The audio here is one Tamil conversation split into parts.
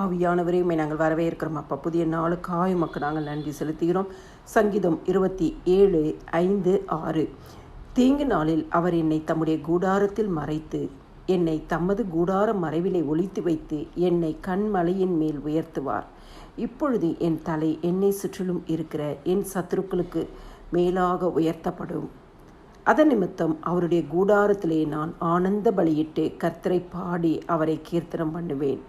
ஆவியானவரையுமே நாங்கள் வரவேற்கிறோம். அப்பா புதிய நாளுக்காய் உமக்கு நாங்கள் நன்றி செலுத்துகிறோம். சங்கீதம் இருபத்தி ஏழு ஐந்து ஆறு. தீங்கு நாளில் அவர் என்னை தம்முடைய கூடாரத்தில் மறைத்து என்னை தமது கூடார மறைவிலே ஒழித்து வைத்து என்னை கண்மலையின் மேல் உயர்த்துவார். இப்பொழுது என் தலை என்னை சுற்றிலும் இருக்கிற என் சத்துருக்களுக்கு மேலாக உயர்த்தப்படும். அதன் நிமித்தம் அவருடைய கூடாரத்திலே நான் ஆனந்த பலியிட்டு கர்த்தரை பாடி அவரை கீர்த்தனம் பண்ணுவேன்.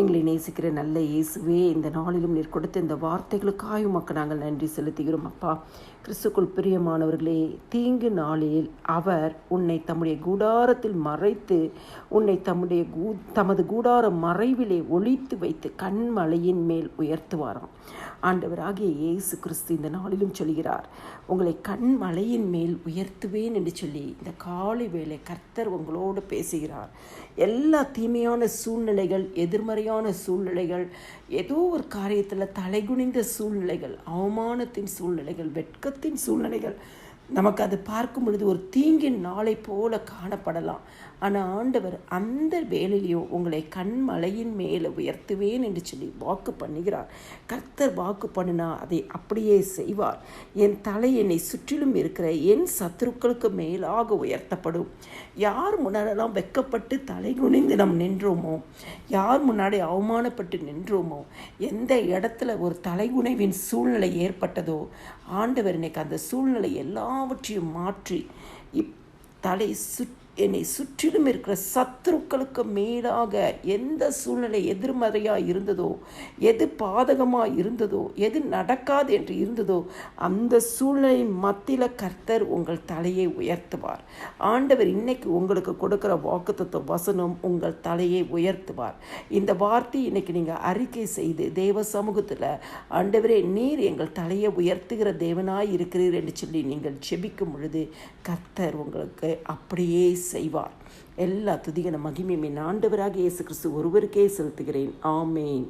எங்களை நேசிக்கிற நல்ல இயேசுவே இந்த நாளிலும் நீர் கொடுத்த இந்த வார்த்தைகளுக்காக உமக்கு நாங்கள் நன்றி செலுத்துகிறோம் அப்பா. கிறிஸ்துக்குள் பிரியமானவர்களே தீங்கு நாளில் அவர் உன்னை தம்முடைய கூடாரத்தில் மறைத்து உன்னை தம்முடைய கூ தமது கூடார மறைவிலே ஒழித்து வைத்து கண்மலையின் மேல் உயர்த்துவாராம். ஆண்டவராகிய இயேசு கிறிஸ்து இந்த நாளிலும் சொல்கிறார் உங்களை கண்மலையின் மேல் உயர்த்துவேன் என்று சொல்லி இந்த காலை வேளை கர்த்தர் உங்களோடு பேசுகிறார். எல்லா தீமையான சூழ்நிலைகள் எதிர்மறை எதிர்மறையான சூழ்நிலைகள் ஏதோ ஒரு காரியத்தில் தலைகுனிந்த சூழ்நிலைகள் அவமானத்தின் சூழ்நிலைகள் வெட்கத்தின் சூழ்நிலைகள் நமக்கு அது பார்க்கும் பொழுது ஒரு தீங்கின் நாளை போல காணப்படலாம். ஆனால் ஆண்டவர் அந்த வேலையிலையும் உங்களை கண்மலையின் மேலே உயர்த்துவேன் என்று சொல்லி வாக்கு பண்ணுகிறார். கர்த்தர் வாக்கு பண்ணினா அதை அப்படியே செய்வார். என் தலை என்னை சுற்றிலும் இருக்கிற என் சத்துருக்களுக்கு மேலாக உயர்த்தப்படும். யார் முன்னாடிலாம் வெக்கப்பட்டு தலை குனிந்து நாம் நின்றோமோ யார் முன்னாடி அவமானப்பட்டு நின்றோமோ எந்த இடத்துல ஒரு தலைகுனைவின் சூழ்நிலை ஏற்பட்டதோ ஆண்டவர் இன்னைக்கு அந்த சூழ்நிலை எல்லாம் எல்லாவற்றையும் மாற்றி இப் தலை சுற்றி என்னை சுற்றிலும் இருக்கிற சத்துருக்களுக்கு மேலாக எந்த சூழ்நிலை எதிர்மறையாக இருந்ததோ எது பாதகமாக இருந்ததோ எது நடக்காது என்று இருந்ததோ அந்த சூழ்நிலையின் மத்தியில் கர்த்தர் உங்கள் தலையை உயர்த்துவார். ஆண்டவர் இன்னைக்கு உங்களுக்கு கொடுக்குற வாக்குத்தத்துவ வசனம் உங்கள் தலையை உயர்த்துவார். இந்த வார்த்தை இன்னைக்கு நீங்கள் அறிக்கை செய்து தேவ சமூகத்தில் ஆண்டவரே நீர் எங்கள் தலையை உயர்த்துகிற தேவனாய் இருக்கிறீர் என்று சொல்லி நீங்கள் செபிக்கும் பொழுது கர்த்தர் உங்களுக்கு அப்படியே செய்வார். எல்லா துதிகன மகிமையுமே ஆண்டவராக இயேசு கிறிஸ்து ஒருவருக்கே செலுத்துகிறேன். ஆமேன்.